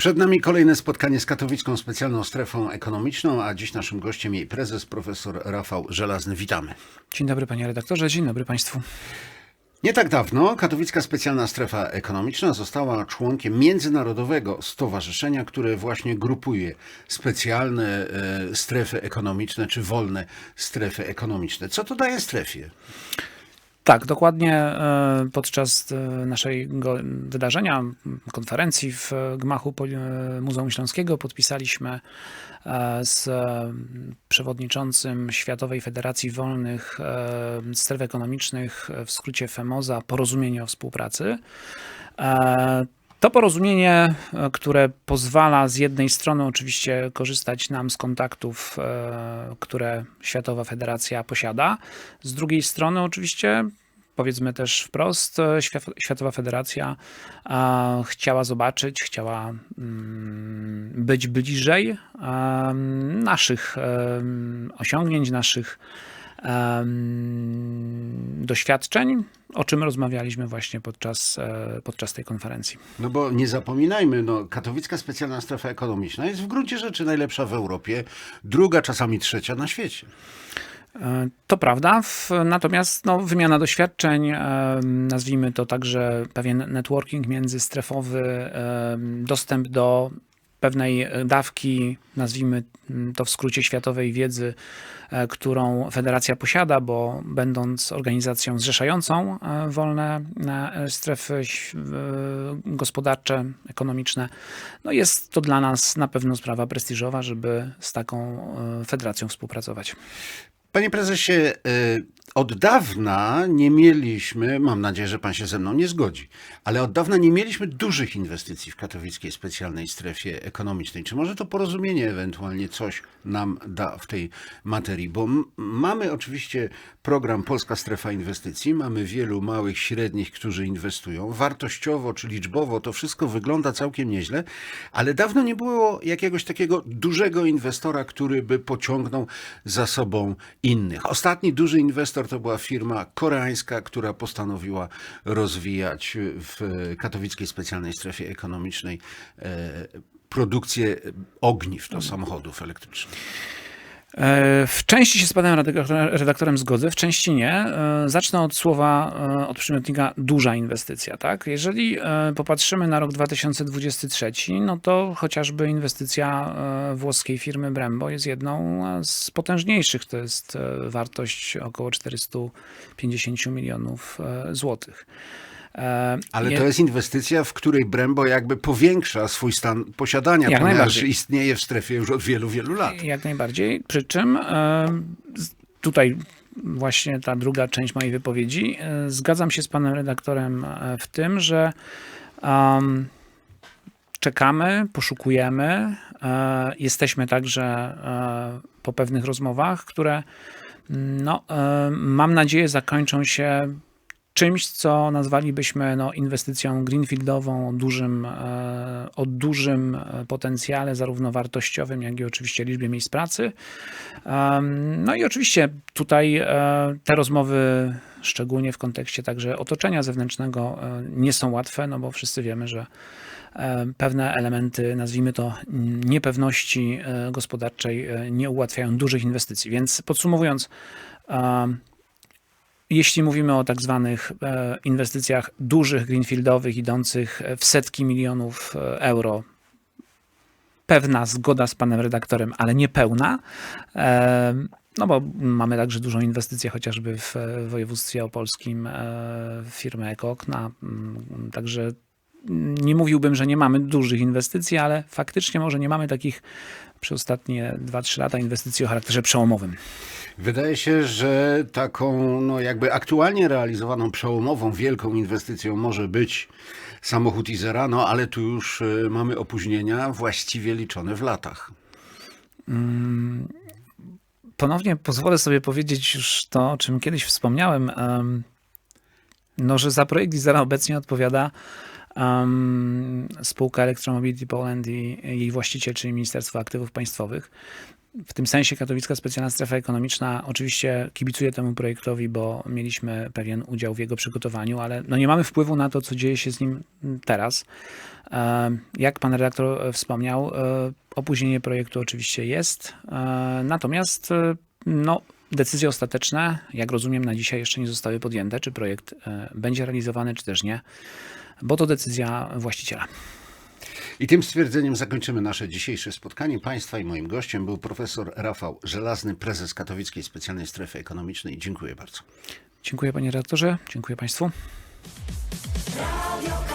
Przed nami kolejne spotkanie z katowicką specjalną strefą ekonomiczną, a dziś naszym gościem jej prezes profesor Rafał Żelazny. Witamy. Dzień dobry panie redaktorze, dzień dobry państwu. Nie tak dawno katowicka specjalna strefa ekonomiczna została członkiem międzynarodowego stowarzyszenia, które właśnie grupuje specjalne e, strefy ekonomiczne czy wolne strefy ekonomiczne. Co to daje strefie? Tak, dokładnie e, podczas e, naszego wydarzenia, konferencji w gmachu e, Muzeum Śląskiego podpisaliśmy z przewodniczącym Światowej Federacji Wolnych Stref Ekonomicznych, w skrócie FEMOZA, porozumienie o współpracy. To porozumienie, e, które pozwala z jednej strony oczywiście korzystać nam z kontaktów, e, które Światowa Federacja posiada, z drugiej strony oczywiście powiedzmy też wprost, e, Świat- Światowa Federacja chciała zobaczyć, chciała mm, być bliżej naszych osiągnięć, naszych doświadczeń, o czym rozmawialiśmy właśnie podczas, e, podczas tej konferencji. No bo nie zapominajmy, no, katowicka specjalna strefa ekonomiczna jest w gruncie rzeczy najlepsza w Europie, druga, czasami trzecia na świecie. E, To prawda, natomiast no, wymiana doświadczeń, nazwijmy to także pewien networking międzystrefowy, dostęp do pewnej dawki, nazwijmy to w skrócie światowej wiedzy, e, którą federacja posiada, bo będąc organizacją zrzeszającą e, wolne e, strefy e, gospodarcze, ekonomiczne, no jest to dla nas na pewno sprawa prestiżowa, żeby z taką e, federacją współpracować. Panie prezesie, y, od dawna nie mieliśmy, mam nadzieję, że pan się ze mną nie zgodzi, ale od dawna nie mieliśmy dużych inwestycji w katowickiej specjalnej strefie ekonomicznej. Czy może to porozumienie ewentualnie coś nam da w tej materii? Bo mamy oczywiście program Polska Strefa Inwestycji, mamy wielu małych, średnich, którzy inwestują. Wartościowo czy liczbowo to wszystko wygląda całkiem nieźle, ale dawno nie było jakiegoś takiego dużego inwestora, który by pociągnął za sobą innych. Ostatni duży inwestor to była firma koreańska, która postanowiła rozwijać w katowickiej specjalnej strefie ekonomicznej e, produkcję ogniw do samochodów elektrycznych. E, W części się z panem redaktorem, zgodzę, w części nie. E, Zacznę od słowa, e, od przymiotnika duża inwestycja. Tak? Jeżeli popatrzymy na rok 2023, no to chociażby inwestycja włoskiej firmy Brembo jest jedną z potężniejszych. To jest wartość około 450 milionów złotych. E, Ale to jest inwestycja, w której Brembo jakby powiększa swój stan posiadania, Jak ponieważ istnieje w strefie już od wielu, wielu lat. Jak najbardziej. Przy czym e, tutaj właśnie ta druga część mojej wypowiedzi. e, Zgadzam się z panem redaktorem w tym, że em, czekamy, poszukujemy. e, Jesteśmy także e, po pewnych rozmowach, które no, e, mam nadzieję zakończą się czymś, co nazwalibyśmy no, inwestycją greenfieldową o dużym, e, o dużym e, potencjale, zarówno wartościowym, jak i oczywiście liczbie miejsc pracy. No i oczywiście tutaj e, te rozmowy, szczególnie w kontekście także otoczenia zewnętrznego, nie są łatwe, no bo wszyscy wiemy, że pewne elementy, nazwijmy to niepewności gospodarczej, nie ułatwiają dużych inwestycji. Więc podsumowując, jeśli mówimy o tak zwanych e, inwestycjach dużych, greenfieldowych, idących w setki milionów e, euro, pewna zgoda z panem redaktorem, ale nie pełna. E, No bo mamy także dużą inwestycję chociażby w e, województwie opolskim e, w firmę Ekookna. Mm, Także nie mówiłbym, że nie mamy dużych inwestycji, ale faktycznie może nie mamy takich przez ostatnie 2-3 lata inwestycji o charakterze przełomowym. Wydaje się, że taką no jakby aktualnie realizowaną przełomową, wielką inwestycją może być samochód Izera, no ale tu już y, mamy opóźnienia właściwie liczone w latach. ponownie pozwolę sobie powiedzieć już to, o czym kiedyś wspomniałem, em, no, że za projekt Izera obecnie odpowiada em, spółka Electromobility Poland i jej właściciel, czyli Ministerstwo Aktywów Państwowych. W tym sensie Katowicka Specjalna Strefa Ekonomiczna oczywiście kibicuje temu projektowi, bo mieliśmy pewien udział w jego przygotowaniu, ale no nie mamy wpływu na to, co dzieje się z nim teraz. E, Jak pan redaktor e, wspomniał, e, opóźnienie projektu oczywiście jest, natomiast no, decyzje ostateczne, jak rozumiem, na dzisiaj jeszcze nie zostały podjęte, czy projekt będzie realizowany, czy też nie, bo to decyzja właściciela. I tym stwierdzeniem zakończymy nasze dzisiejsze spotkanie. Państwa i moim gościem był profesor Rafał Żelazny, prezes Katowickiej Specjalnej Strefy Ekonomicznej. Dziękuję bardzo. Dziękuję panie redaktorze, dziękuję państwu. Radio